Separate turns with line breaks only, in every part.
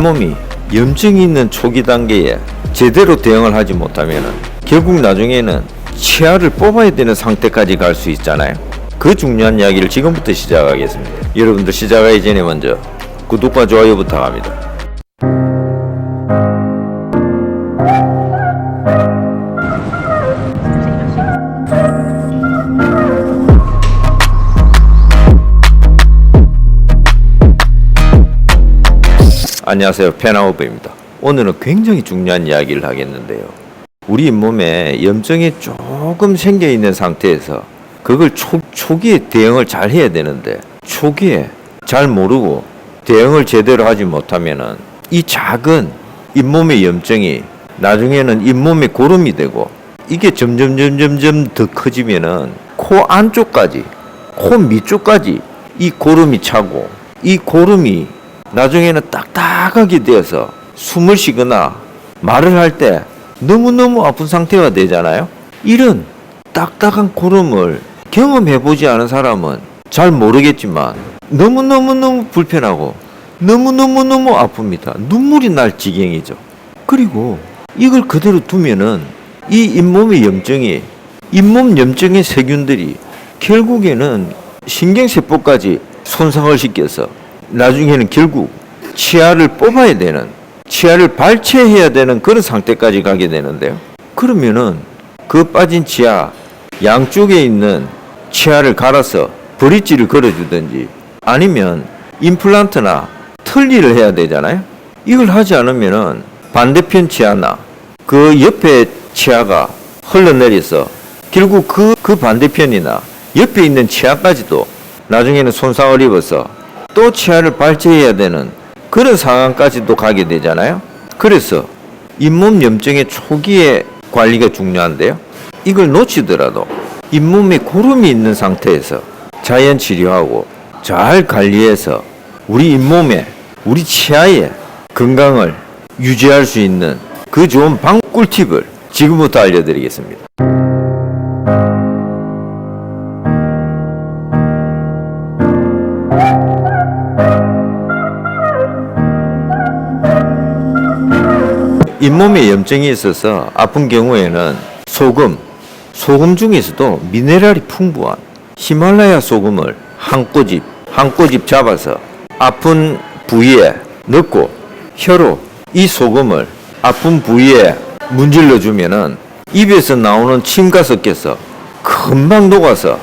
잇몸이 염증이 있는 초기 단계에 제대로 대응을 하지 못하면 결국 나중에는 치아를 뽑아야 되는 상태까지 갈 수 있잖아요. 그 중요한 이야기를 지금부터 시작하겠습니다. 여러분들 시작하기 전에 먼저 구독과 좋아요 부탁합니다. 안녕하세요. 페나우브입니다. 오늘은 굉장히 중요한 이야기를 하겠는데요. 우리 몸에 염증이 조금 생겨 있는 상태에서 그걸 초, 초기에 대응을 잘 해야 되는데 초기에 잘 모르고 대응을 제대로 하지 못하면은 이 작은 잇몸의 염증이 나중에는 잇몸에 고름이 되고 이게 점점 점점 점 더 커지면은 코 안쪽까지 코 밑쪽까지 이 고름이 차고 이 고름이 나중에는 딱딱하게 되어서 숨을 쉬거나 말을 할 때 너무너무 아픈 상태가 되잖아요. 이런 딱딱한 고름을 경험해 보지 않은 사람은 잘 모르겠지만 너무너무너무 불편하고 너무너무너무 아픕니다. 눈물이 날 지경이죠. 그리고 이걸 그대로 두면은 이 잇몸의 염증이 잇몸 염증의 세균들이 결국에는 신경세포까지 손상을 시켜서 나중에는 결국 치아를 뽑아야 되는 치아를 발치해야 되는 그런 상태까지 가게 되는데요. 그러면은 그 빠진 치아 양쪽에 있는 치아를 갈아서 브릿지를 걸어주든지 아니면 임플란트나 틀니를 해야 되잖아요. 이걸 하지 않으면은 반대편 치아나 그 옆에 치아가 흘러내려서 결국 그, 그 반대편이나 옆에 있는 치아까지도 나중에는 손상을 입어서 또 치아를 발치해야 되는 그런 상황까지도 가게 되잖아요. 그래서 잇몸 염증의 초기의 관리가 중요한데요. 이걸 놓치더라도 잇몸에 고름이 있는 상태에서 자연 치료하고 잘 관리해서 우리 잇몸에 우리 치아의 건강을 유지할 수 있는 그 좋은 방 꿀팁을 지금부터 알려드리겠습니다. 잇몸에 염증이 있어서 아픈 경우에는 소금, 소금 중에서도 미네랄이 풍부한 히말라야 소금을 한 꼬집, 한 꼬집 잡아서 아픈 부위에 넣고 혀로 이 소금을 아픈 부위에 문질러 주면은 입에서 나오는 침과 섞여서 금방 녹아서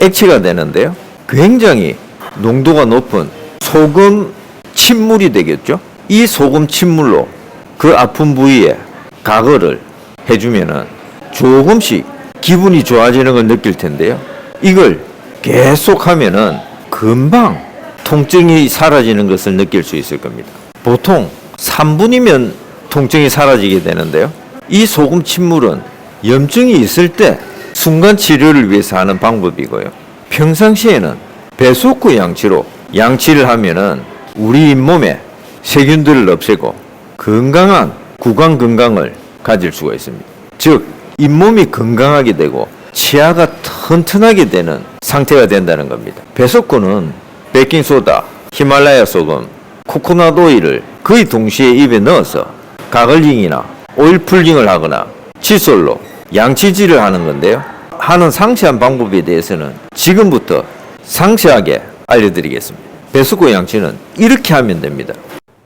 액체가 되는데요. 굉장히 농도가 높은 소금 침물이 되겠죠. 이 소금 침물로 그 아픈 부위에 가거를 해주면은 조금씩 기분이 좋아지는 걸 느낄 텐데요. 이걸 계속 하면은 금방 통증이 사라지는 것을 느낄 수 있을 겁니다. 보통 3분이면 통증이 사라지게 되는데요. 이 소금 침물은 염증이 있을 때 순간 치료를 위해서 하는 방법이고요. 평상시에는 배속구 양치로 양치를 하면은 우리 잇몸에 세균들을 없애고 건강한 구강 건강을 가질 수가 있습니다. 즉, 잇몸이 건강하게 되고 치아가 튼튼하게 되는 상태가 된다는 겁니다. 배속구는 베이킹소다, 히말라야 소금, 코코넛 오일을 거의 동시에 입에 넣어서 가글링이나 오일 풀링을 하거나 칫솔로 양치질을 하는 건데요. 하는 상세한 방법에 대해서는 지금부터 상세하게 알려드리겠습니다. 배수구 양치는 이렇게 하면 됩니다.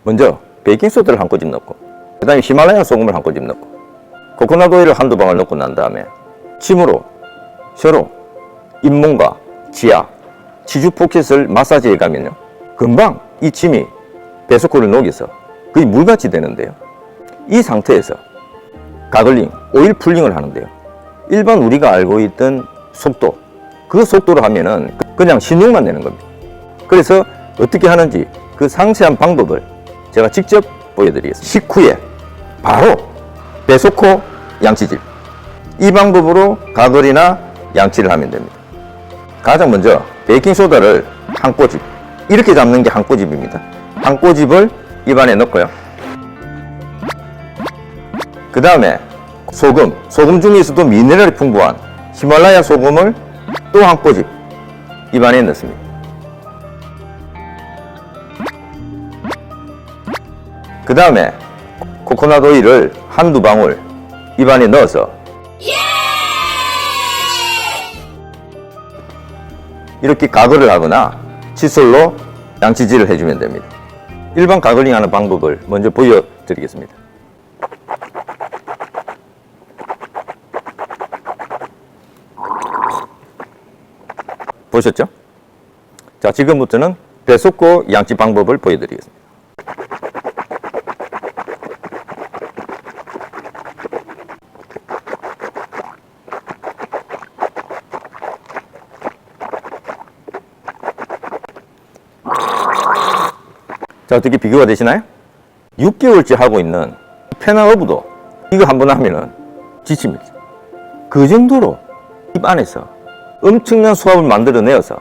먼저 베이킹소다를 한 꼬집 넣고 그 다음에 히말라야 소금을 한 꼬집 넣고 코코넛 오일을 한두 방울 넣고 난 다음에 침으로 혀로 잇몸과 지하 치주 포켓을 마사지해 가면요 금방 이 침이 배속구를 녹여서 거의 물같이 되는데요. 이 상태에서 가글링, 오일 풀링을 하는데요. 일반 우리가 알고 있던 속도 그 속도로 하면은 그냥 신용만 내는 겁니다. 그래서 어떻게 하는지 그 상세한 방법을 제가 직접 보여드리겠습니다. 식후에 바로 배속호 양치질. 이 방법으로 가글이나 양치를 하면 됩니다. 가장 먼저 베이킹소다를 한 꼬집. 이렇게 잡는 게 한 꼬집입니다. 한 꼬집을 입안에 넣고요. 그 다음에 소금. 소금 중에서도 미네랄이 풍부한 히말라야 소금을 또 한 꼬집 입안에 넣습니다. 그 다음에 코코넛 오일을 한두 방울 입안에 넣어서 이렇게 가글을 하거나 칫솔로 양치질을 해주면 됩니다. 일반 가글링 하는 방법을 먼저 보여드리겠습니다. 보셨죠? 자, 지금부터는 배속고 양치 방법을 보여드리겠습니다. 자, 어떻게 비교가 되시나요? 6개월째 하고 있는 페나어브도 이거 한 번 하면은 지칩니다. 그 정도로 입 안에서 엄청난 수압을 만들어내어서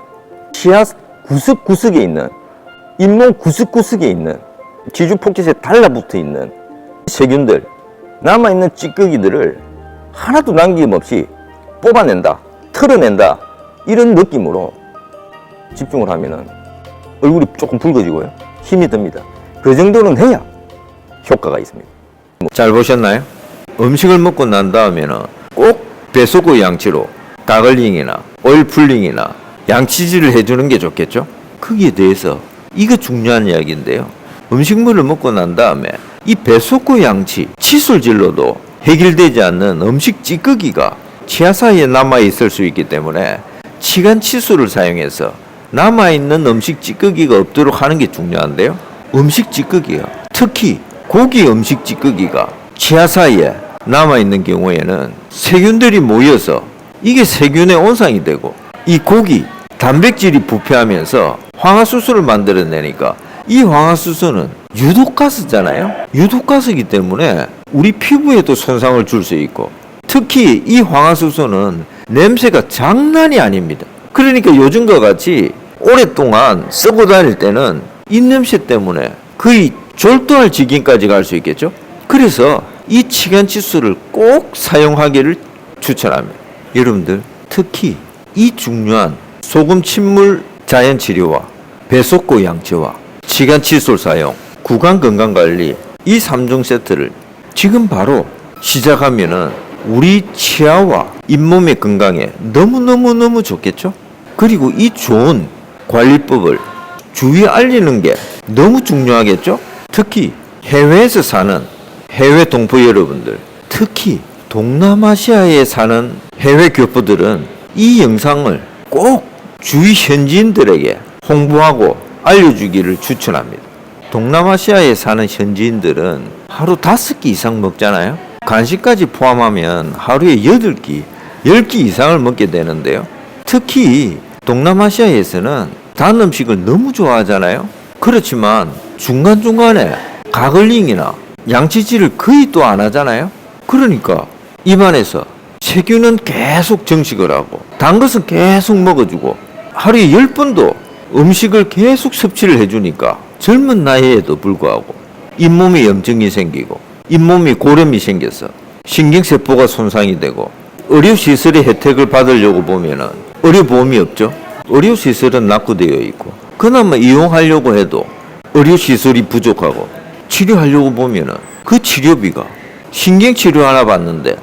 치아 구석구석에 있는 잇몸 구석구석에 있는 지주 포켓에 달라붙어 있는 세균들 남아있는 찌꺼기들을 하나도 남김없이 뽑아낸다 털어낸다 이런 느낌으로 집중을 하면은 얼굴이 조금 붉어지고요 힘이 듭니다 그 정도는 해야 효과가 있습니다
잘 보셨나요? 음식을 먹고 난 다음에는 꼭 배속구 양치로 가글링이나 오일 풀링이나 양치질을 해주는 게 좋겠죠? 거기에 대해서 이거 중요한 이야기인데요. 음식물을 먹고 난 다음에 이 배속구 양치, 칫솔질로도 해결되지 않는 음식 찌꺼기가 치아 사이에 남아 있을 수 있기 때문에 치간 칫솔을 사용해서 남아 있는 음식 찌꺼기가 없도록 하는 게 중요한데요. 음식 찌꺼기요. 특히 고기 음식 찌꺼기가 치아 사이에 남아 있는 경우에는 세균들이 모여서 이게 세균의 온상이 되고 이 고기 단백질이 부패하면서 황화수소를 만들어내니까 이 황화수소는 유독가스잖아요. 유독가스이기 때문에 우리 피부에도 손상을 줄 수 있고 특히 이 황화수소는 냄새가 장난이 아닙니다. 그러니까 요즘과 같이 오랫동안 쓰고 다닐 때는 입냄새 때문에 거의 졸도할 지경까지 갈 수 있겠죠. 그래서 이 치간 칫솔을 꼭 사용하기를 추천합니다. 여러분들 특히 이 중요한 소금 침물 자연 치료와 배속고 양치와 치간 칫솔 사용, 구강 건강 관리 이 3종 세트를 지금 바로 시작하면은 우리 치아와 잇몸의 건강에 너무너무너무 좋겠죠? 그리고 이 좋은 관리법을 주위에 알리는 게 너무 중요하겠죠? 특히 해외에서 사는 해외 동포 여러분들, 특히 동남아시아에 사는 해외 교포들은 이 영상을 꼭 주위 현지인들에게 홍보하고 알려주기를 추천합니다. 동남아시아에 사는 현지인들은 하루 다섯 끼 이상 먹잖아요. 간식까지 포함하면 하루에 여덟 끼, 열 끼 이상을 먹게 되는데요. 특히 동남아시아에서는 단 음식을 너무 좋아하잖아요. 그렇지만 중간중간에 가글링이나 양치질을 거의 또 안 하잖아요. 그러니까 입안에서 세균은 계속 정식을 하고 단 것은 계속 먹어주고 하루에 열 번도 음식을 계속 섭취를 해주니까 젊은 나이에도 불구하고 잇몸에 염증이 생기고 잇몸이 고름이 생겨서 신경세포가 손상이 되고 의료시설의 혜택을 받으려고 보면은 의료보험이 없죠. 의료시설은 낙후되어 있고 그나마 이용하려고 해도 의료시설이 부족하고 치료하려고 보면은 그 치료비가 신경치료 하나 받는데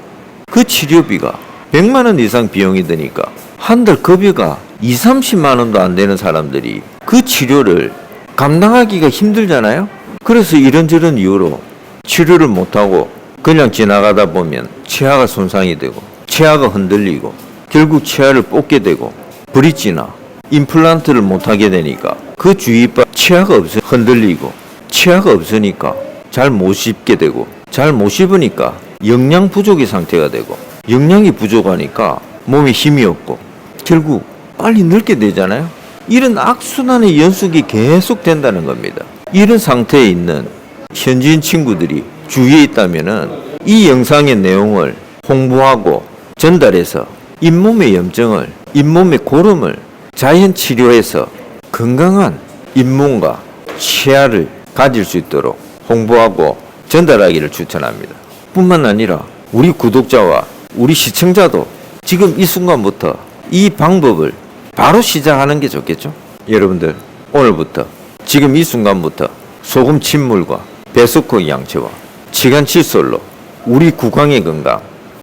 그 치료비가 100만 원 이상 비용이 드니까 한 달 급여가 2, 30만 원도 안 되는 사람들이 그 치료를 감당하기가 힘들잖아요. 그래서 이런저런 이유로 치료를 못하고 그냥 지나가다 보면 치아가 손상이 되고 치아가 흔들리고 결국 치아를 뽑게 되고 브릿지나 임플란트를 못하게 되니까 그 주위바 치아가 없어 흔들리고 치아가 없으니까 잘 못 씹게 되고 잘 못 씹으니까 영양 부족의 상태가 되고 영양이 부족하니까 몸에 힘이 없고 결국 빨리 늙게 되잖아요. 이런 악순환의 연속이 계속 된다는 겁니다. 이런 상태에 있는 현지인 친구들이 주위에 있다면은 이 영상의 내용을 홍보하고 전달해서 잇몸의 염증을, 잇몸의 고름을 자연 치료해서 건강한 잇몸과 치아를 가질 수 있도록 홍보하고 전달하기를 추천합니다. 뿐만 아니라 우리 구독자와 우리 시청자도 지금 이 순간부터 이 방법을 바로 시작하는 게 좋겠죠? 여러분들, 오늘부터 지금 이 순간부터 소금 침물과 배수코 양치와 치간 칫솔로 우리 구강의 건강,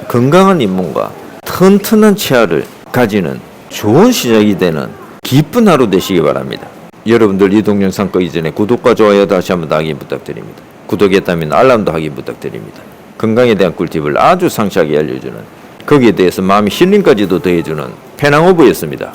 건강한 잇몸과 튼튼한 치아를 가지는 좋은 시작이 되는 기쁜 하루 되시기 바랍니다. 여러분들 이 동영상 끄기 전에 구독과 좋아요 다시 한번 확인 부탁드립니다. 구독했다면 알람도 확인 부탁드립니다. 건강에 대한 꿀팁을 아주 상세하게 알려주는 거기에 대해서 마음의 힐링까지도 더해주는 페낭오브였습니다.